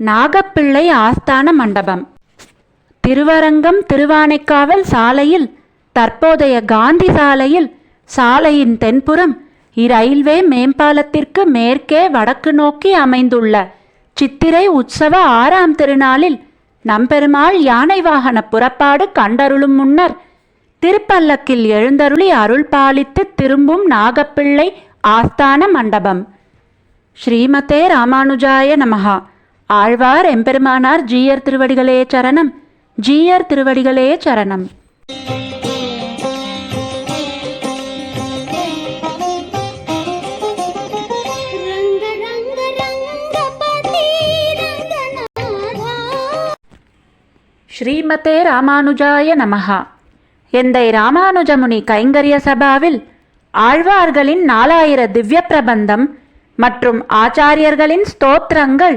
நாகப்பிள்ளை ஆஸ்தான மண்டபம். திருவரங்கம் திருவானைக்காவல் சாலையில் தற்போதைய காந்தி சாலையில் சாலையின் தென்புறம் இரயில்வே மேம்பாலத்திற்கு மேற்கே வடக்கு நோக்கி அமைந்துள்ள சித்திரை உற்சவ ஆறாம் திருநாளில் நம்பெருமாள் யானை வாகன புறப்பாடு கண்டருளும் முன்னர் திருப்பல்லக்கில் எழுந்தருளி அருள் பாலித்து திரும்பும் நாகப்பிள்ளை ஆஸ்தான மண்டபம். ஸ்ரீமதே ராமானுஜாய நமஹா. ஆழ்வார் எம்பெருமானார் ஜீயர் திருவடிகளே சரணம் ஜீயர் திருவடிகளே சரணம். ஸ்ரீமதே ராமானுஜாய நமஹா. எந்தை ராமானுஜமுனி கைங்கரிய சபாவில் ஆழ்வார்களின் நாலாயிர திவ்ய பிரபந்தம் மற்றும் ஆச்சாரியர்களின் ஸ்தோத்திரங்கள்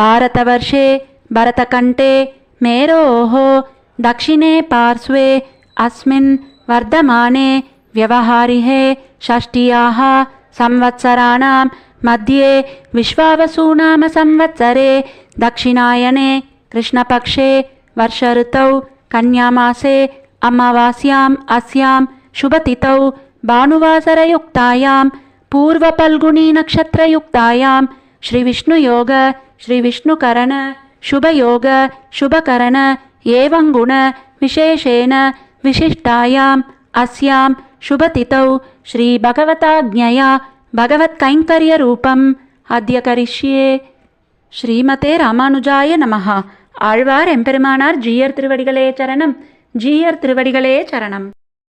भारतवर्षे भरतकण्ठे मेरोः दक्षिणे पार्श्वे अस्मिन् वर्धमाने व्यवहारिहे षष्ट्याः संवत्सराणां मध्ये विश्वावसुनाम संवत्सरे दक्षिणायने कृष्णपक्षे वर्षऋतौ कन्यामासे अमावास्याम् अस्यां शुभतिथौ भानुवासरयुक्तायां पूर्वपल्गुणीनक्षत्रयुक्तायां श्रीविष्णुयोग श्रीविष्णुकरण शुभयोग शुभकरण एवङ्गुण विशेषेण विशिष्टायाम् अस्यां शुभतिथौ श्रीभगवताज्ञया भगवत्कैङ्कर्यरूपम् अद्य करिष्ये ஸ்ரீமதே ராமானுஜாய நமஹா ஆழ்வார் எம்பெருமானார் ஜீயர் திருவடிகளே சரணம் ஜீயர் திருவடிகளே சரணம்